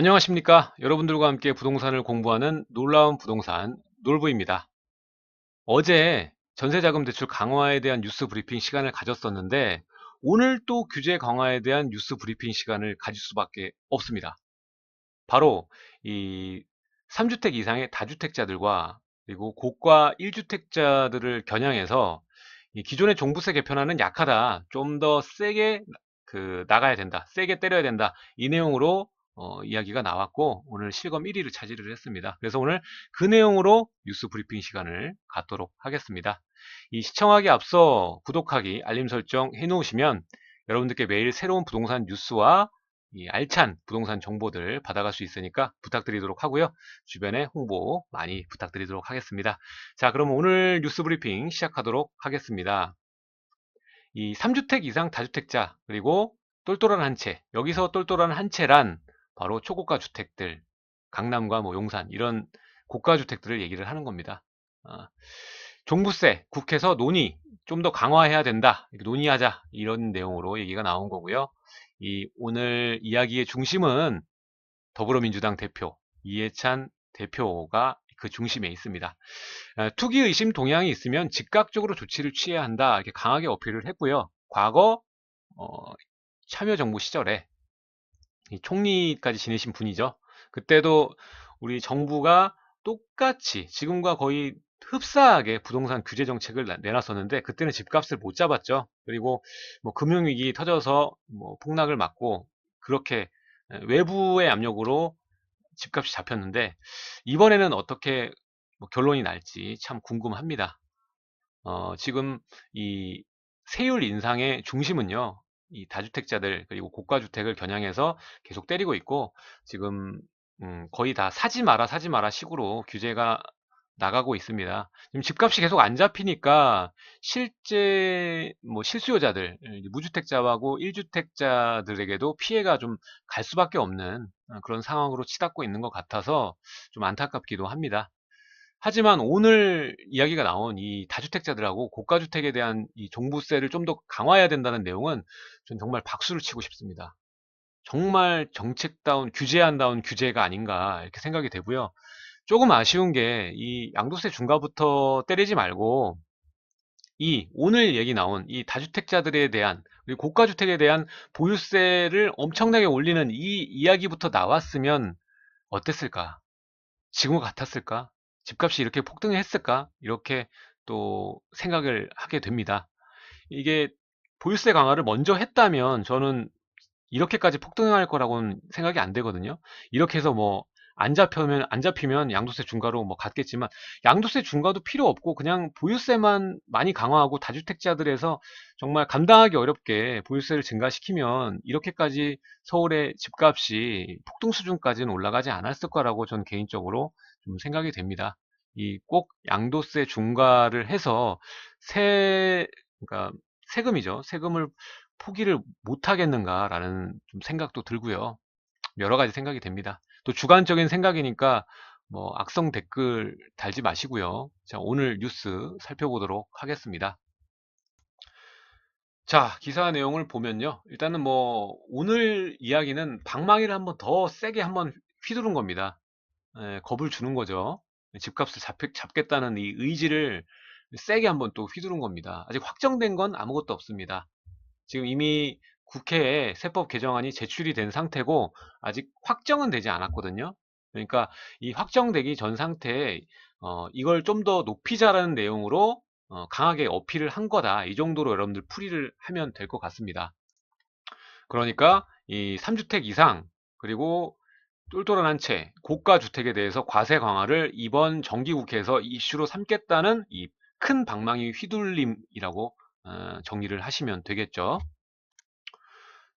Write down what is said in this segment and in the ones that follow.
안녕하십니까? 여러분들과 함께 부동산을 공부하는 놀라운 부동산 놀부입니다. 어제 전세자금 대출 강화에 대한 뉴스 브리핑 시간을 가졌었는데 오늘 또 규제 강화에 대한 뉴스 브리핑 시간을 가질 수밖에 없습니다. 바로 이 3주택 이상의 다주택자들과 그리고 고가 1주택자들을 겨냥해서 기존의 종부세 개편안은 약하다 좀 더 세게 그 나가야 된다 세게 때려야 된다 이 내용으로 어, 이야기가 나왔고 오늘 실검 1위를 차지를 했습니다. 그래서 오늘 그 내용으로 뉴스 브리핑 시간을 갖도록 하겠습니다. 이 시청하기 앞서 구독하기, 알림 설정 해놓으시면 여러분들께 매일 새로운 부동산 뉴스와 이 알찬 부동산 정보들 받아갈 수 있으니까 부탁드리도록 하고요. 주변에 홍보 많이 부탁드리도록 하겠습니다. 자, 그럼 오늘 뉴스 브리핑 시작하도록 하겠습니다. 이 3주택 이상 다주택자 그리고 똘똘한 한 채, 여기서 똘똘한 한 채란 바로 초고가 주택들, 강남과 뭐 용산 이런 고가 주택들을 얘기를 하는 겁니다. 어, 종부세 국회에서 논의 좀 더 강화해야 된다. 논의하자 이런 내용으로 얘기가 나온 거고요. 이 오늘 이야기의 중심은 더불어민주당 대표 이해찬 대표가 그 중심에 있습니다. 어, 투기 의심 동향이 있으면 즉각적으로 조치를 취해야 한다. 이렇게 강하게 어필을 했고요. 과거 어, 참여정부 시절에 총리까지 지내신 분이죠. 그때도 우리 정부가 똑같이 지금과 거의 흡사하게 부동산 규제 정책을 내놨었는데 그때는 집값을 못 잡았죠. 그리고 뭐 금융위기 터져서 뭐 폭락을 맞고 그렇게 외부의 압력으로 집값이 잡혔는데 이번에는 어떻게 뭐 결론이 날지 참 궁금합니다. 어, 지금 이 세율 인상의 중심은요. 이 다주택자들 그리고 고가 주택을 겨냥해서 계속 때리고 있고 지금 음, 거의 다 사지 마라 사지 마라 식으로 규제가 나가고 있습니다. 지금 집값이 계속 안 잡히니까 실제 뭐 실수요자들 무주택자하고 1주택자들에게도 피해가 좀 갈 수밖에 없는 어, 그런 상황으로 치닫고 있는 것 같아서 좀 안타깝기도 합니다. 하지만 오늘 이야기가 나온 이 다주택자들하고 고가주택에 대한 이 종부세를 좀 더 강화해야 된다는 내용은 전 정말 박수를 치고 싶습니다. 정말 정책다운 규제한다운 규제가 아닌가 이렇게 생각이 되고요. 조금 아쉬운 게 이 양도세 중과부터 때리지 말고 이 오늘 얘기 나온 이 다주택자들에 대한 그리고 고가주택에 대한 보유세를 엄청나게 올리는 이 이야기부터 나왔으면 어땠을까? 지금 같았을까? 집값이 이렇게 폭등했을까? 이렇게 또 생각을 하게 됩니다. 이게 보유세 강화를 먼저 했다면 저는 이렇게까지 폭등할 거라고는 생각이 안 되거든요. 이렇게 해서 뭐 안 잡히면 안 잡히면 양도세 중과로 뭐 갔겠지만 양도세 중과도 필요 없고 그냥 보유세만 많이 강화하고 다주택자들에서 정말 감당하기 어렵게 보유세를 증가시키면 이렇게까지 서울의 집값이 폭등 수준까지는 올라가지 않았을 거라고 저는 개인적으로 좀 생각이 됩니다. 이 꼭 양도세 중과를 해서 세, 그러니까 세금이죠. 세금을 포기를 못 하겠는가라는 좀 생각도 들고요. 여러 가지 생각이 됩니다. 또 주관적인 생각이니까 뭐 악성 댓글 달지 마시고요. 자, 오늘 뉴스 살펴보도록 하겠습니다. 자, 기사 내용을 보면요. 일단은 뭐 오늘 이야기는 방망이를 한번 더 세게 한번 휘두른 겁니다. 예, 겁을 주는 거죠. 집값을 잡, 잡겠다는 이 의지를 세게 한번 또 휘두른 겁니다. 아직 확정된 건 아무것도 없습니다. 지금 이미 국회에 세법 개정안이 제출이 된 상태고 아직 확정은 되지 않았거든요. 그러니까 이 확정되기 전 상태에 어, 이걸 좀 더 높이자라는 내용으로 어, 강하게 어필을 한 거다. 이 정도로 여러분들 풀이를 하면 될 것 같습니다. 그러니까 이 3주택 이상 그리고 똘똘한 한 채, 고가 주택에 대해서 과세 강화를 이번 정기국회에서 이슈로 삼겠다는 이 큰 방망이 휘둘림이라고 어, 정리를 하시면 되겠죠.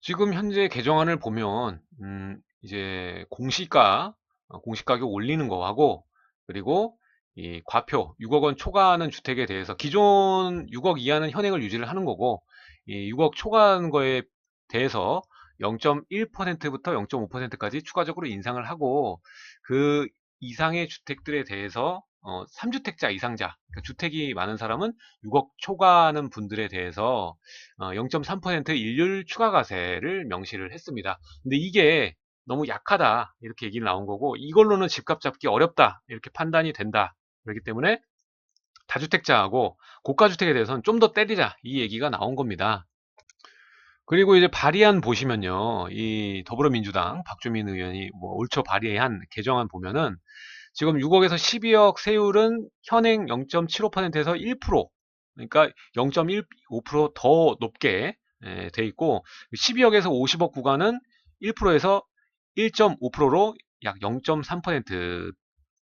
지금 현재 개정안을 보면 음, 이제 공시가 어, 공시가격 올리는 거하고 그리고 이 과표 6억 원 초과하는 주택에 대해서 기존 6억 이하는 현행을 유지를 하는 거고 이 6억 초과하는 거에 대해서 0.1%부터 0.5%까지 추가적으로 인상을 하고 그 이상의 주택들에 대해서 어, 3주택자 이상자, 그러니까 주택이 많은 사람은 6억 초과하는 분들에 대해서 어, 0.3% 일률 추가가세를 명시를 했습니다. 근데 이게 너무 약하다 이렇게 얘기를 나온 거고 이걸로는 집값 잡기 어렵다 이렇게 판단이 된다 그렇기 때문에 다주택자하고 고가주택에 대해서는 좀 더 때리자 이 얘기가 나온 겁니다. 그리고 이제 발의안 보시면요. 이 더불어민주당 박주민 의원이 뭐 올초 발의한 개정안 보면은 지금 6억에서 12억 세율은 현행 0.75%에서 1% 그러니까 0.15%더 높게 예, 돼 있고 12억에서 50억 구간은 1%에서 1.5%로 약 0.3%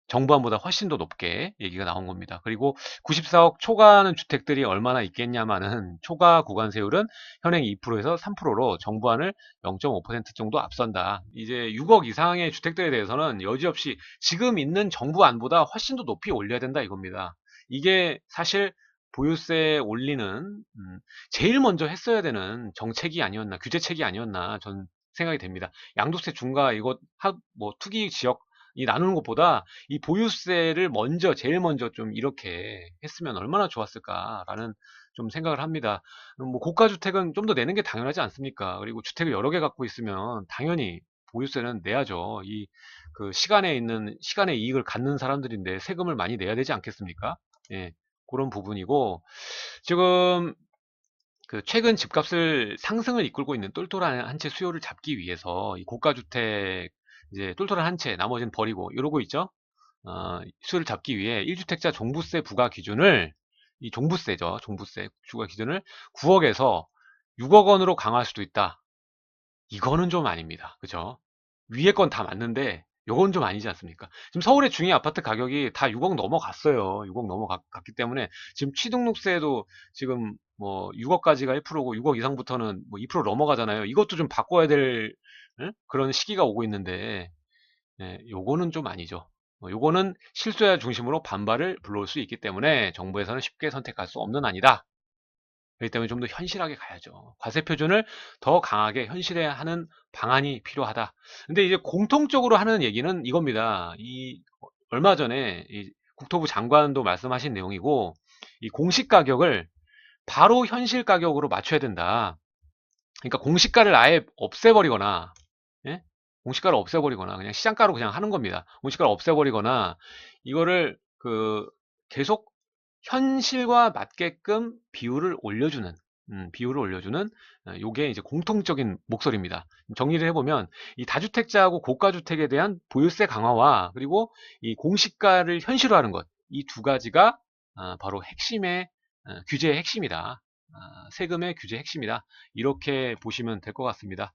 정부안보다 훨씬 더 높게 얘기가 나온 겁니다. 그리고 94억 초과하는 주택들이 얼마나 있겠냐마는 초과 구간세율은 현행 2%에서 3%로 정부안을 0.5% 정도 앞선다. 이제 6억 이상의 주택들에 대해서는 여지없이 지금 있는 정부안보다 훨씬 더 높이 올려야 된다 이겁니다. 이게 사실 보유세 올리는 음, 제일 먼저 했어야 되는 정책이 아니었나 규제책이 아니었나 전 생각이 됩니다. 양도세 중과 하, 뭐 투기 지역 이 나누는 것보다 이 보유세를 먼저 제일 먼저 좀 이렇게 했으면 얼마나 좋았을까라는 좀 생각을 합니다. 뭐 고가 주택은 좀 더 내는 게 당연하지 않습니까? 그리고 주택을 여러 개 갖고 있으면 당연히 보유세는 내야죠. 이 그 시간에 있는 시간의 이익을 갖는 사람들인데 세금을 많이 내야 되지 않겠습니까? 예. 그런 부분이고 지금 그 최근 집값을 상승을 이끌고 있는 똘똘한 한 채 수요를 잡기 위해서 이 고가 주택 이제 똘똘한 한 채, 나머지는 버리고 이러고 있죠. 어, 수를 잡기 위해 1주택자 종부세 부과 기준을 이 종부세죠. 종부세 부과 기준을 9억에서 6억 원으로 강화할 수도 있다. 이거는 좀 아닙니다. 그죠? 위에 건 다 맞는데 요건 좀 아니지 않습니까? 지금 서울의 중위 아파트 가격이 다 6억 넘어갔어요. 6억 넘어갔기 때문에 지금 취등록세도 지금 뭐 6억까지가 1%고 6억 이상부터는 뭐 2% 넘어가잖아요. 이것도 좀 바꿔야 될 응? 그런 시기가 오고 있는데 예, 요거는 좀 아니죠. 어, 요거는 실소야 중심으로 반발을 불러올 수 있기 때문에 정부에서는 쉽게 선택할 수 없는 아니다. 그렇기 때문에 좀 더 현실하게 가야죠. 과세 표준을 더 강하게 현실화하는 방안이 필요하다. 근데 이제 공통적으로 하는 얘기는 이겁니다. 이 얼마 전에 이 국토부 장관도 말씀하신 내용이고 이 공시 가격을 바로 현실 가격으로 맞춰야 된다. 그러니까 공시가를 아예 없애버리거나 예? 공시가를 없애버리거나 그냥 시장가로 그냥 하는 겁니다. 공시가를 없애버리거나 이거를 그 계속 현실과 맞게끔 비율을 올려주는 음, 비율을 올려주는 어, 요게 이제 공통적인 목소리입니다. 정리를 해보면 이 다주택자하고 고가주택에 대한 보유세 강화와 그리고 이 공시가를 현실화하는 것 이 두 가지가 어, 바로 핵심의 어, 규제의 핵심이다. 아, 세금의 규제 핵심이다. 이렇게 보시면 될 것 같습니다.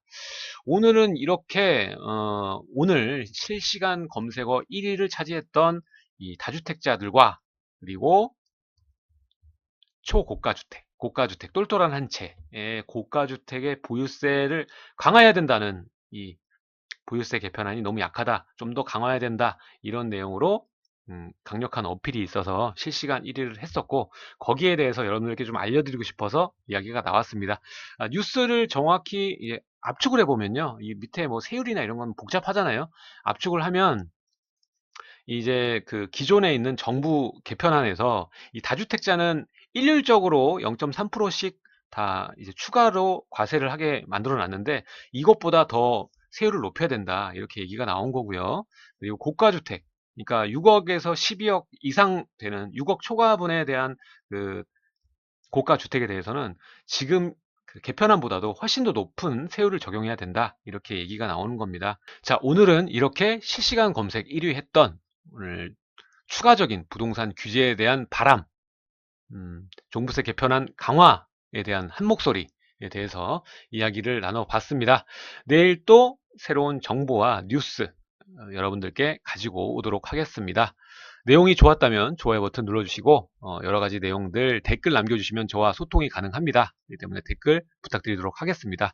오늘은 이렇게 어, 오늘 실시간 검색어 1위를 차지했던 이 다주택자들과 그리고 초고가 주택, 고가 주택, 똘똘한 한 채의 고가 주택의 보유세를 강화해야 된다는 이 보유세 개편안이 너무 약하다. 좀 더 강화해야 된다. 이런 내용으로 음, 강력한 어필이 있어서 실시간 1위를 했었고 거기에 대해서 여러분들께 좀 알려드리고 싶어서 이야기가 나왔습니다. 아, 뉴스를 정확히 예, 압축을 해보면요. 이 밑에 뭐 세율이나 이런 건 복잡하잖아요. 압축을 하면 이제 그 기존에 있는 정부 개편안에서 이 다주택자는 일률적으로 0.3%씩 다 이제 추가로 과세를 하게 만들어 놨는데 이것보다 더 세율을 높여야 된다. 이렇게 얘기가 나온 거고요. 그리고 고가주택 그러니까 6억에서 12억 이상 되는 6억 초과분에 대한 그 고가 주택에 대해서는 지금 그 개편안보다도 훨씬 더 높은 세율을 적용해야 된다 이렇게 얘기가 나오는 겁니다. 자 오늘은 이렇게 실시간 검색 1위 했던 오늘 추가적인 부동산 규제에 대한 바람 음, 종부세 개편안 강화에 대한 한 목소리에 대해서 이야기를 나눠봤습니다. 내일 또 새로운 정보와 뉴스 어, 여러분들께 가지고 오도록 하겠습니다. 내용이 좋았다면 좋아요 버튼 눌러주시고 어, 여러가지 내용들 댓글 남겨주시면 저와 소통이 가능합니다. 그렇기 때문에 댓글 부탁드리도록 하겠습니다.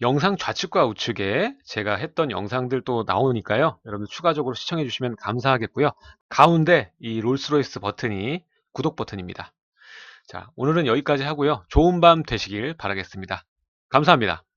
영상 좌측과 우측에 제가 했던 영상들 도 나오니까요. 여러분들 추가적으로 시청해 주시면 감사하겠고요. 가운데 이 롤스로이스 버튼이 구독 버튼입니다. 자, 오늘은 여기까지 하고요. 좋은 밤 되시길 바라겠습니다. 감사합니다.